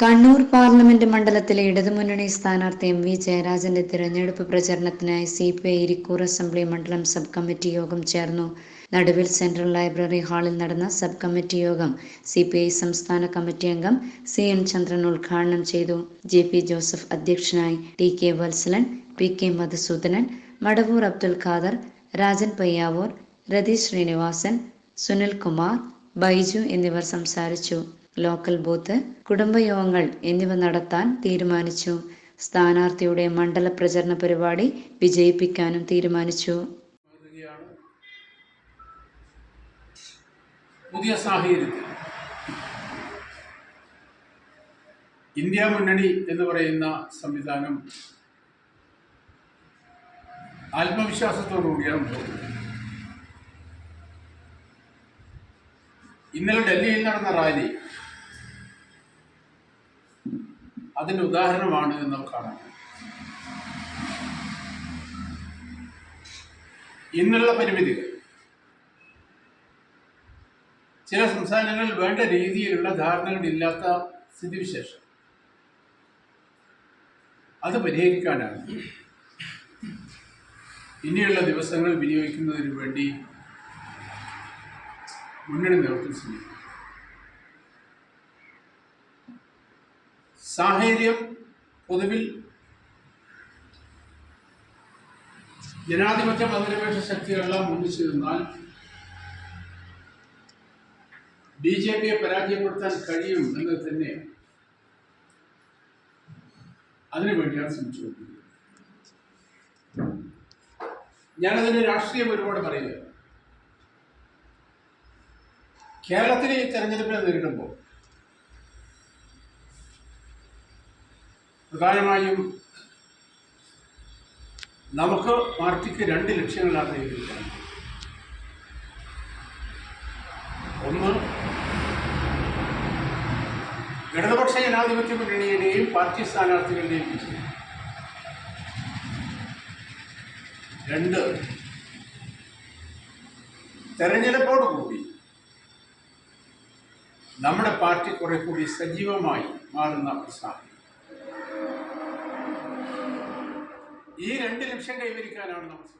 Kannur parliament മണ്ഡലത്തിലെ ഇടതുമുന്നണി സ്ഥാനാർത്ഥി എം വി ജയരാജന്റെ തിരഞ്ഞെടുപ്പ് പ്രചരണത്തിനായി C P I Irikkur assembly മണ്ഡലം സബ് കമ്മിറ്റി യോഗം ചേർന്നു. നടുവിൽ സെൻട്രൽ ലൈബ്രറി ഹാളിൽ നടന്ന സബ് കമ്മിറ്റി യോഗം സി പി ഐ സംസ്ഥാന കമ്മിറ്റി അംഗം സി എൻ ചന്ദ്രൻ ഉദ്ഘാടനം ചെയ്തു. ജെ പി ജോസഫ് അധ്യക്ഷനായി T K Valsalan P K Madhusoodanan Madavoor Abdul Khader Rajan Payyavoor Ratheesh Sreenivasan Sunil Kumar Baiju എന്നിവർ സംസാരിച്ചു. ലോക്കൽ ബൂത്ത് കുടുംബയോഗങ്ങൾ എന്നിവ നടത്താൻ തീരുമാനിച്ചു. സ്ഥാനാർത്ഥിയുടെ മണ്ഡല പ്രചരണ പരിപാടി വിജയിപ്പിക്കാനും തീരുമാനിച്ചു. പുതിയ സാഹചര്യത്തിൽ ഇന്ത്യ മുന്നണി എന്ന് പറയുന്ന സംവിധാനം ആത്മവിശ്വാസത്തോടുകൂടിയാണ് ഇന്നലെ ഡൽഹിയിൽ നടന്ന റാലി അതിന്റെ ഉദാഹരണമാണ് എന്ന് കാണാം. ഇന്നുള്ള പരിമിതികൾ. ചില സംസ്ഥാനങ്ങളിൽ വേണ്ട രീതിയിലുള്ള ധാരണകൾ ഇല്ലാത്ത സ്ഥിതിവിശേഷം. അത് പരിഹരിക്കാനാണ്. ഇനിയുള്ള ദിവസങ്ങൾ വിനിയോഗിക്കുന്നതിന് വേണ്ടി മുന്നണി നേതൃത്വം ശ്രമിക്കും സാഹചര്യം പൊതുവിൽ ജനാധിപത്യ മതനിരപേക്ഷ ശക്തികളെല്ലാം ഒന്നിച്ചു നിന്നാൽ ബി ജെ പിയെ പരാജയപ്പെടുത്താൻ കഴിയും എന്നത് തന്നെയാണ് അതിനുവേണ്ടിയാണ് ശ്രമിച്ചുകൊണ്ടിരിക്കുന്നത്. ഞാനതിന് രാഷ്ട്രീയം ഒരുപാട് പറയുക കേരളത്തിലെ ഈ തെരഞ്ഞെടുപ്പിനെ നേരിടുമ്പോൾ പ്രധാനമായും നമുക്ക് പാർട്ടിക്ക് രണ്ട് ലക്ഷ്യങ്ങളാണ് കൈവരിക്കുന്നത് ഒന്ന് ഇടതുപക്ഷ ജനാധിപത്യ മുന്നണിയുടെയും പാർട്ടി സ്ഥാനാർത്ഥികളുടെയും വിജയം. രണ്ട് തെരഞ്ഞെടുപ്പോടുകൂടി നമ്മുടെ പാർട്ടി കുറെ കൂടി സജീവമായി മാറുന്ന ഒരു സാഹചര്യം. ഈ രണ്ട് ലക്ഷ്യം കൈവരിക്കാനാണ് നമ്മൾ ശ്രമിക്കുന്നത്